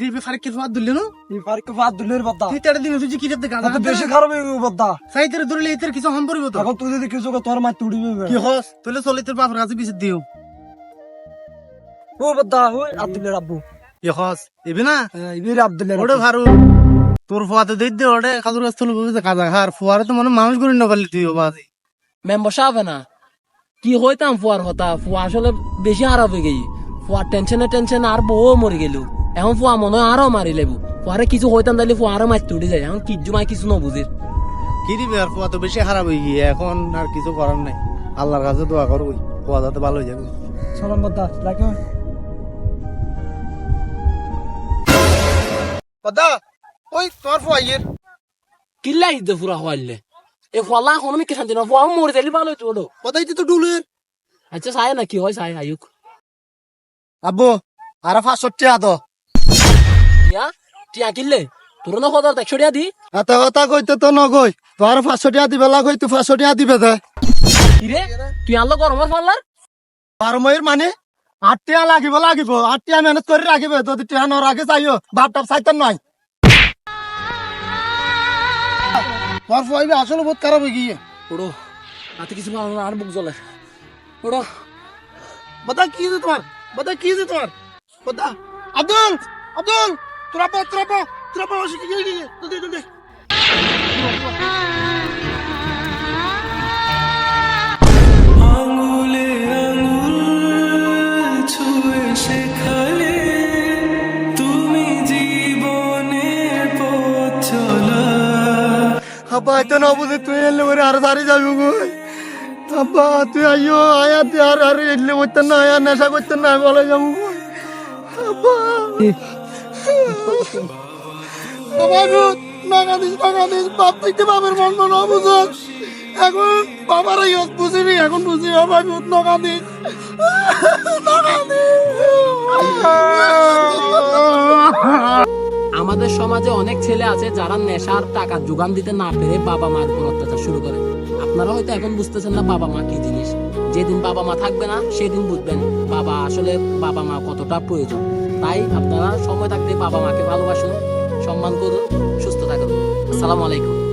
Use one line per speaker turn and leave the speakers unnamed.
রে বে দিলে না
ফারকে ফাদ
তুই তেড়ে দিন তুই কি রে গাঁদা
বেশি খারাপ হয়ে গেল বদ্দা।
সাইতের ধরলে এতের কিছু হম পড়িব তো?
এখন তুই যদি কিছু তোর মার তুড়িবে
কি হস? তুলে চলে তোর বাপের কাছে পিছে দিও।
ও বদ্দা ওই আব্দুল্লাহ আব্বু।
কি হস? এবি না?
ইবির আব্দুল্লাহ
ওরে ভারু তোর ফুয়াতে দেই দে ওরে খাদুর কাছে তুলে বসে কাজা খার ফুয়ারে তো মনে মানুষ করে না পারলি তুই বাজি
মেম্বার সাহেব না? কি হইতাম ফুয়ার হতা ফুয়া আসলে বেশি খারাপ হয়ে গেই ফুয়ার টেনশনে টেনশনে আর বউ মরে গেল। এখন ফুয়া মনে হয় আরও মারি লেবু ফুয়ারে কিছু হইতাম তাহলে ফুয়া আরও মারতে উঠে যায়। এখন কিজ্জু মাই কিছু নবুঝির
কি দিবি আর ফুয়া তো বেশি খারাপ হয়ে গিয়ে এখন আর কিছু করার নাই। আল্লাহর কাছে দোয়া করো ফুয়া যাতে ভালো হয়ে যাবে
সালাম বদ্দা রাখো
দাদা ওই তোর ফুয়া ইয়ের
কিল্লা ইদ্দে ফুরা হওয়াইলে এ ফুয়ালা এখন আমি কি শান্তি না ফুয়া মরে যাইলে ভালো হইতো ওটো
কোথায় তো ডুলের
আচ্ছা চাই না কি হয় চাই আয়ুক।
আব্বু আর পাঁচশো টাকা তো
টিয়া টিয়া কিনলে? তোর না কথা একশো টিয়া দি।
এত কথা কইতে তো নগই তোর পাঁচশো টাকা দিবে লাগই তুই পাঁচশো টাকা দিবে দে।
কিরে তুই আনলো গরমের পাল্লার
বারো মাইর মানে? আট টাকা লাগিব লাগিব। আট টাকা মেহনত করে রাখিবে যদি টাকা ন রাখে চাইও বাপ টাপ চাইতেন নয় তোর ফুয়াইবে আসলে বহুত খারাপ হয়ে গিয়ে।
ওড়ো রাতে কিছু ভালো আর বুক জ্বলে। ওড়ো
বতা কি তোমার বতা কি তোমার বতা আব্দুল আব্দুল! তোরা পা ওসে কি গিয়ে গিয়ে জলদি জলদি
আঙুলে আঙুল ছুঁয়ে শেখালে তুমি জীবনের পথ চলা।
আব্বা এত না বুঝে তুই এলে ওরে আর দাঁড়িয়ে যাবি গো আব্বা তুই আইও আয়া তুই আর আর এলে করতেন না আয়া নেশা করতেন না বলে যাব আব্বা।
আমাদের সমাজে অনেক ছেলে আছে যারা নেশার টাকা যোগান দিতে না পেরে বাবা মার উপর অত্যাচার শুরু করে। আপনারা হয়তো এখন বুঝতেছেন না বাবা মা কি জিনিস। যেদিন বাবা মা থাকবে না, সেদিন বুঝবেন বাবা আসলে বাবা মা কতটা প্রয়োজন, তাই আপনারা সময় থাকতে বাবা মাকে ভালোবাসুন, সম্মান করুন, সুস্থ থাকুন। আসসালামু আলাইকুম।